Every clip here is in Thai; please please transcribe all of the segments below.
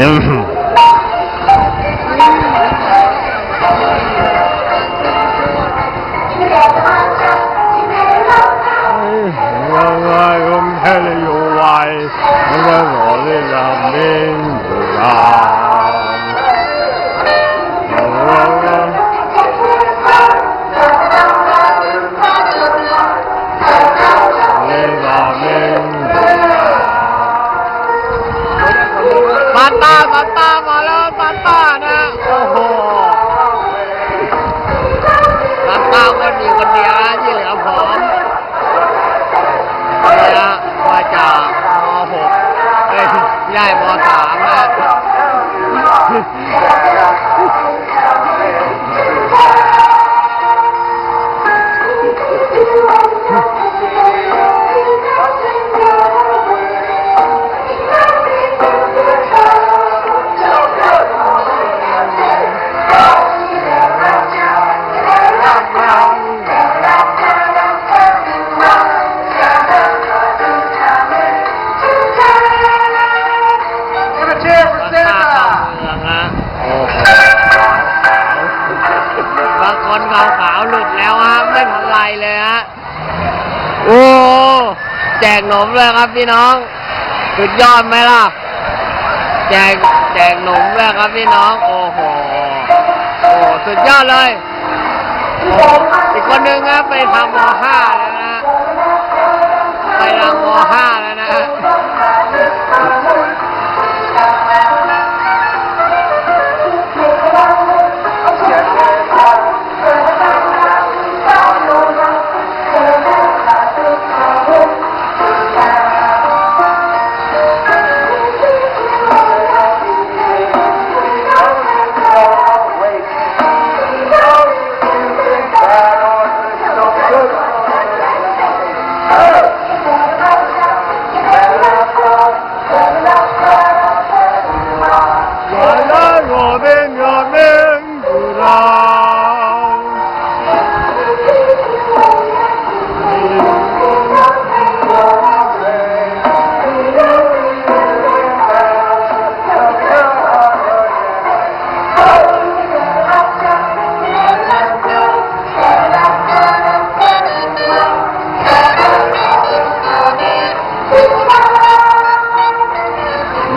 อืม我爱用太了有爱，我爱我的人 านต้าซานต้ามาแล้วปานป้านะโอ้โหปานป้าก็มีคนเดียวที่เหลือผมเนี่นะมาจากม .6 เอ้ยไม่ใช่ม .3 เข้าเมืองนะโอ้โหบางคนขาวขาวๆหลุดแล้วฮะ ไม่ทันไรเลยฮะ โอ้ แจกหนมเลยครับพี่น้อง สุดยอดไหมล่ะ แจกแจกหนมเลยครับพี่น้อง โอ้โห โอ้สุดยอดเลยโอ้อีกคนนึงครับไปทำม .5 แล้วนะ ไปทำม .5 แล้วนะ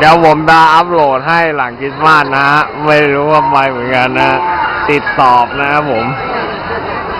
ดี๋ยวผมจะอัพโหลดให้หลังคริสต์มาสนะฮะ ไม่รู้ว่าไม่เหมือนกันนะ ติดสอบนะครับผม